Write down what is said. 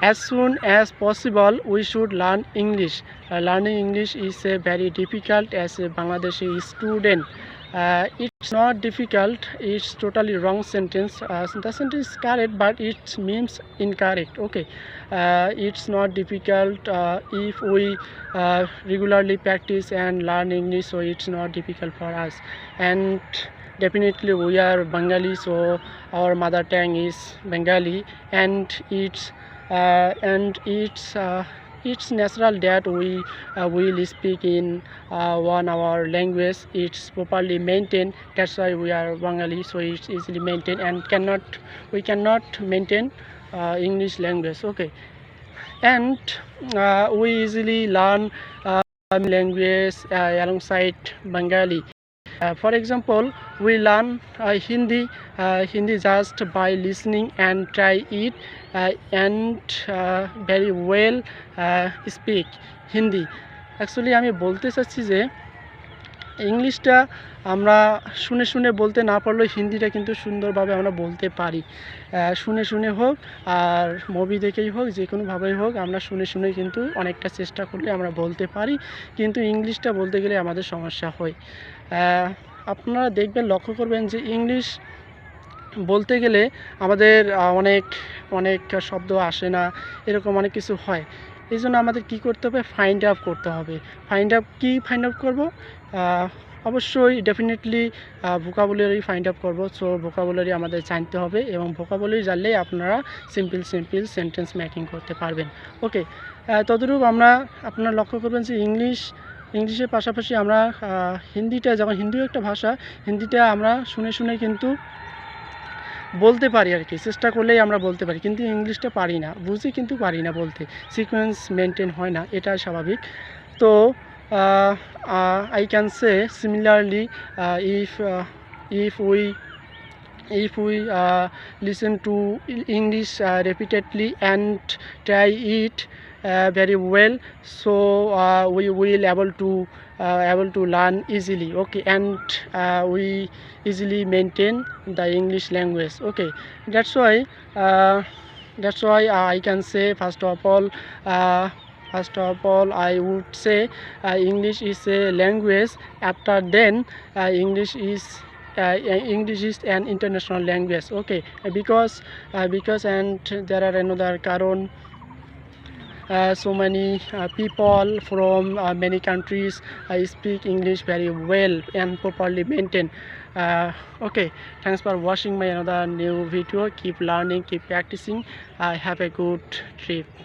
as soon as possible we should learn english. Uh, learning english is very difficult as a bangladeshi student. Uh, it's not difficult it's totally wrong sentence. Uh, the sentence is correct but it means incorrect. Okay. Uh, it's not difficult uh, if we uh, regularly practice and learn english so it's not difficult for us. And definitely we are bengali so our mother tongue is bengali and it's and it's uh, it's natural that we uh, will speak in uh, one our language. It's properly maintained. That's why we are bengali so it's easily maintained and cannot we cannot maintain uh, english language. Okay. And uh, we easily learn uh, language uh, alongside bengali. uh, for example we learn Hindi Hindi just by listening and try it and very well speak Hindi actually আমি বলতে চাচ্ছি যে ইংলিশটা আমরা শুনে শুনে বলতে না পারলেও হিন্দিটা কিন্তু সুন্দরভাবে আমরা বলতে পারি। শুনে শুনে হোক আর মুভি দেখেই হোক যে কোনোভাবেই হোক, আমরা শুনে শুনে কিন্তু অনেকটা চেষ্টা করলে আমরা বলতে পারি। কিন্তু ইংলিশটা বলতে গেলে আমাদের সমস্যা হয়। আপনারা দেখবেন, লক্ষ্য করবেন যে ইংলিশ বলতে গেলে আমাদের অনেক অনেক শব্দ আসে না, এরকম অনেক কিছু হয়। এই জন্য আমাদের কী করতে হবে? ফাইন্ড আপ করতে হবে। ফাইন্ড আপ কী ফাইন্ড আপ করব? অবশ্যই ডেফিনেটলি ভোকাবুলারি ফাইন্ড আপ করব। সো ভোকাবুলারি আমাদের জানতে হবে এবং ভোকাবুলারি জানলেই আপনারা সিম্পল সিম্পল সেন্টেন্স মেকিং করতে পারবেন। ওকে তদরূপ আমরা আপনারা লক্ষ্য করবেন যে ইংলিশ ইংলিশের পাশাপাশি আমরা হিন্দিটা, যখন হিন্দিও একটা ভাষা, হিন্দিটা আমরা শুনে শুনে কিন্তু বলতে পারি আর কি চেষ্টা করলেই আমরা বলতে পারি। কিন্তু ইংলিশটা পারি না বুঝি কিন্তু পারি না বলতে। সিকোয়েন্স মেনটেন হয় না এটা স্বাভাবিক। তো I can say similarly if if we to E- english uh, repeatedly and try it uh, very well so uh, we will able to uh, able to learn easily okay and uh, we easily maintain the english language okay. That's why uh, that's why i can say first of all uh, first of all i would say uh, english is a language after then uh, english is uh, english is an international language okay. Because uh, because and there are another uh, so many uh, people from uh, many countries uh, speak english very well and properly maintained uh, okay thanks for watching my another new video. Keep learning keep practicing. Uh, have a good trip